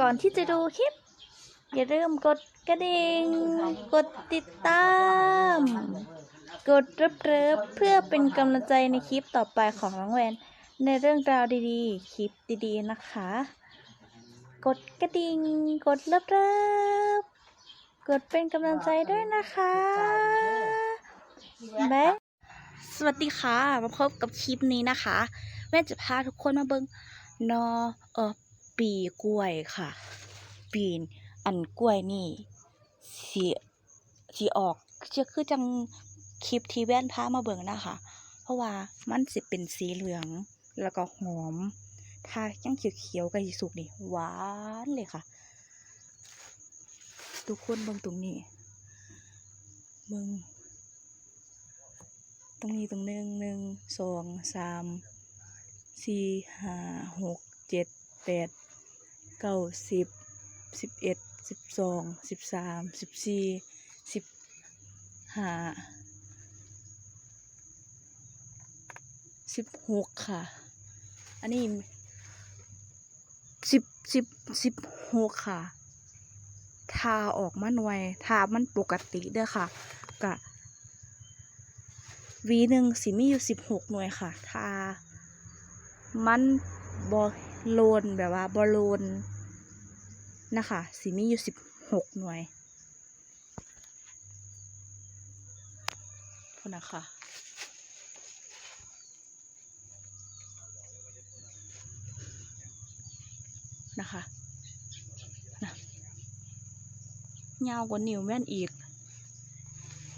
ก่อนที่จะดูคลิป อย่าลืมกดกระดิ่ง กดติดตาม กดรับเริบเพื่อเป็นกำลังใจในคลิปต่อไปของน้องแวน ในเรื่องราวดีๆ คลิปดีๆนะคะ กดกระดิ่ง กดรับเริบกดเป็นกำลังใจด้วยนะคะแบ๊สวัสดีค่ะ มาพบกับคลิปนี้นะคะ แม่จะพาทุกคนมาเบิงนอเออ ปีกล้วยค่ะ ปีนอันกล้วยนี่สีสีออกเชื่อคือจังคลิปที่แว่นพามาเบิ่งนะคะ เพราะว่ามันสิเป็นสีเหลืองแล้วก็หอม ถ้ายังเขียวๆกับสีสุกนี่หวานเลยค่ะ ทุกคนเบิ่งตรงนี้เบิ่งตรงนี้ตรงหนึ่งหนึ่งสองสามสี่ห้าหกเจ็ดแปด เก้าสิบสิบเอ็ดสิบสองสิบสามสิบสี่สิบห้าสิบหกค่ะ อันนี้สิบสิบสิบหกค่ะ ทาออกมาหน่วย ทามันปกติเด้อค่ะกะวีหนึ่งสิมีอยู่สิบหกหน่วยค่ะ ทามันบอโลนแบบว่าบอโลนนะคะสิมีอยู่สิบหกหน่วยพนนะคะนะคะนะยาวกว่านิ้วแม่นอีก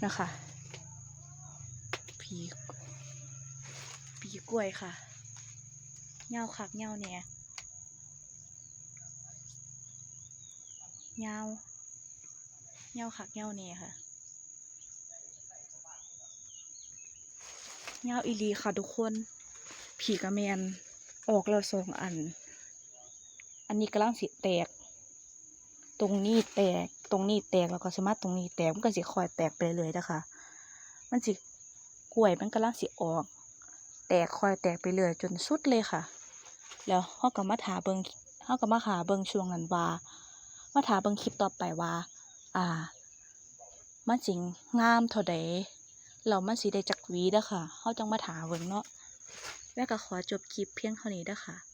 นะคะ ผี ผีกล้วยค่ะ ยาคักยาเนี่ยยาวยาคักยาเนี่ยค่ะยาอีลีค่ะทุกคน ผีกระแมนออกแล้วสองอัน อันนี้กำลังสิแตก ตรงนี้แตก ตรงนี้แตกแล้วก็สามารถตรงนี้แตก มันก็สิคอยแตกไปเลยนะคะ มันสิกล้วยมันกำลังสิออก แตกคอยแตกไปเลยจนสุดเลยค่ะ แล้วเฮาก็มาถาเบิงเฮาก็มาหาเบิงช่วงนั้นว่า มาถาเบิงคลิปต่อไปว่า อ่า มันสิงามเท่าใดเรามันสิได้จักวีเด้อค่ะเฮาจังมาถาเบิงเนาะแม่ก็ขอจบคลิปเพียงเท่านี้เด้อค่ะ